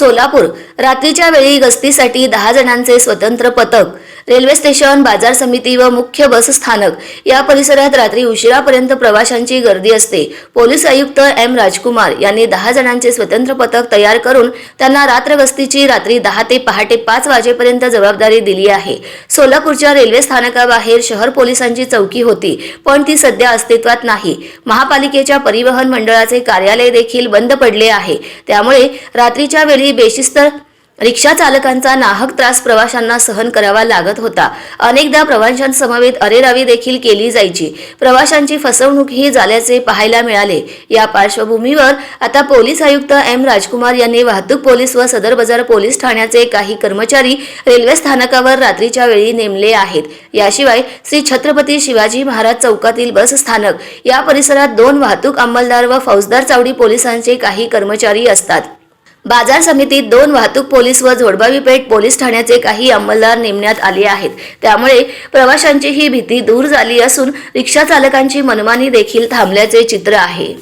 सोलापूर. रात्रीच्या वेळी गस्तीसाठी दहा जणांचे स्वतंत्र पथक रेल्वे स्टेशन बाजार समिती व मुख्य बस स्थानक. या परिसरात रात्री उशिरापर्यंत प्रवाशांची गर्दी असते. पोलीस आयुक्त एम राजकुमार यांनी दहा जणांचे स्वतंत्र पथक तयार करून त्यांना रात्र गस्तीची रात्री दहा ते पहाटे पाच वाजेपर्यंत जबाबदारी दिली आहे. सोलापूरच्या रेल्वे स्थानकाबाहेर शहर पोलिसांची चौकी होती पण ती सध्या अस्तित्वात नाही. महापालिकेच्या परिवहन मंडळाचे कार्यालय देखील बंद पडले आहे. त्यामुळे रात्रीच्या वेळी बेशिस्त रिक्षा चालकांचा नाहक त्रास प्रवाशांना सहन करावा लागत होता. अनेकदा प्रवाशांसमवेत अरेरावी देखील केली जायची. प्रवाशांची फसवणूकही झाल्याचे पाहायला मिळाले. या पार्श्वभूमीवर आता पोलीस आयुक्त एम राजकुमार यांनी वाहतूक पोलीस व सदर बाजार पोलीस ठाण्याचे काही कर्मचारी रेल्वे स्थानकावर रात्रीच्या वेळी नेमले आहेत. याशिवाय श्री छत्रपती शिवाजी महाराज चौकातील बस स्थानक या परिसरात दोन वाहतूक अंमलदार व फौजदार चावडी पोलिसांचे काही कर्मचारी असतात. बाजार समितीत दोन वाहतूक पोलीस व जोडबावी पेठ पोलीस ठाण्याचे काही अंमलदार नेमण्यात आले आहेत. त्यामुळे प्रवाशांची ही भीती दूर झाली असून रिक्षा चालकांची मनमानी देखील थांबल्याचे चित्र आहे.